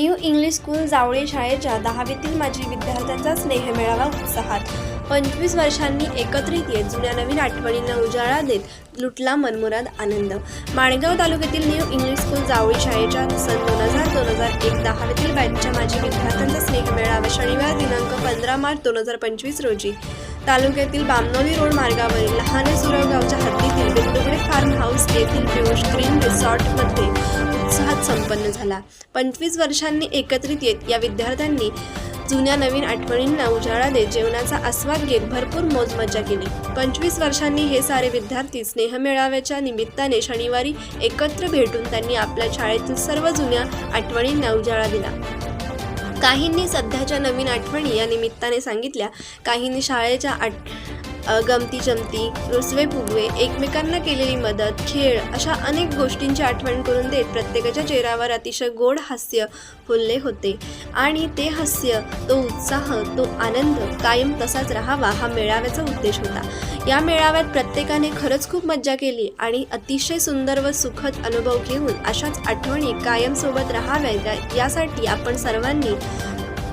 New English school Jawali शाळेच्या दहावीतील माजी विद्यार्थ्यांचा स्नेह मेळावा उत्साहात. पंचवीस वर्षांनी एकत्रित येत जुन्या नवीन आठवणींना उजाळा देत लुटला मनमुराद आनंद. माणगाव तालुक्यातील न्यू इंग्लिश स्कूल जावळी शाळेच्या सन दोन हजार दोन हजार एक दहावीतील बॅचच्या माजी विद्यार्थ्यांचा स्नेह मेळावा शनिवार दिनांक पंधरा मार्च दोन हजार पंचवीस रोजी. तालुक्यातील बामनोली रोड मार्गावरील लहाने सुरव गावच्या हद्दीतील बिंदुगडे फार्म हाऊस येथील पियुष ग्रीन रिसॉर्टमध्ये उत्साहात संपन्न झाला. पंचवीस वर्षांनी एकत्रित येत या विद्यार्थ्यांनी जुन्या नवीन आठवणींना उजाळा देत जेवणाचा आस्वाद घेत भरपूर मोज मजा केली. पंचवीस वर्षांनी हे सारे विद्यार्थी स्नेहमेळाव्याच्या निमित्ताने शनिवारी एकत्र भेटून त्यांनी आपल्या शाळेतील सर्व जुन्या आठवणींना उजाळा दिला. काहींनी सध्याच्या नवीन आठवणी या निमित्ताने सांगितल्या. काहींनी शाळेच्या आठ गमती जमती रुसवे फुगवे एकमेकांना केलेली मदत खेळ अशा अनेक गोष्टींची आठवण करून देत प्रत्येकाच्या चेहऱ्यावर अतिशय गोड हास्य फुलले होते. आणि ते हास्य तो उत्साह तो आनंद कायम तसाच राहावा हा मेळाव्याचा उद्देश होता. या मेळाव्यात प्रत्येकाने खरंच खूप मज्जा केली आणि अतिशय सुंदर व सुखद अनुभव घेऊन अशाच आठवणी कायम सोबत राहाव्यात यासाठी आपण सर्वांनी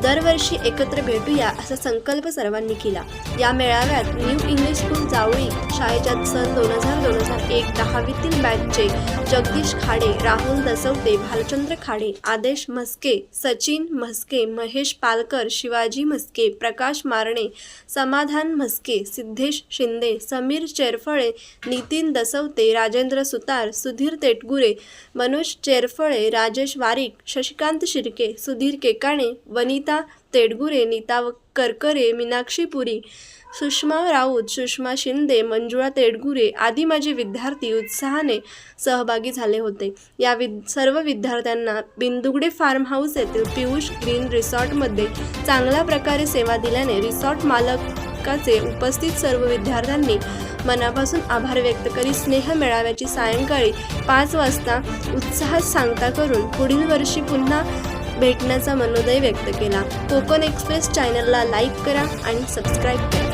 दरवर्षी एकत्र भेटूया असा संकल्प सर्वांनी केला. या मेळाव्यात न्यू इंग्लिश स्कूल जावळी शाळेच्या सन दोन हजार दोन हजार एक दहावीतील बॅचचे जगदीश खाडे राहुल दसवते भालचंद्र खाडे आदेश म्हस्के सचिन म्हस्के महेश पालकर शिवाजी म्हस्के प्रकाश मारणे समाधान म्हस्के सिद्धेश शिंदे समीर चेरफळे नितीन दसवते राजेंद्र सुतार सुधीर तेटगुरे मनोज चेरफळे राजेश वारिक शशिकांत शिर्के सुधीर केकाणे वनिता तेडगुरे नीता करकरे मीनाक्षी पुरी सुषमा राऊत सुषमा शिंदे मंजुळा तेडगुरे आदी माझे विद्यार्थी उत्साहाने सहभागी झाले होते. या विद सर्व विद्यार्थ्यांना बिंदुगडे फार्म हाऊस येथील पियुष ग्रीन रिसॉर्टमध्ये चांगल्या प्रकारे सेवा दिल्याने रिसॉर्ट मालकाचे उपस्थित सर्व विद्यार्थ्यांनी मनापासून आभार व्यक्त करीत स्नेह मेळाव्याची सायंकाळी पाच वाजता उत्साहात सांगता करून पुढील वर्षी पुन्हा भेटण्याचा मनोदय व्यक्त केला. कोकण एक्सप्रेस चॅनलला लाईक करा आणि सबस्क्राईब करा.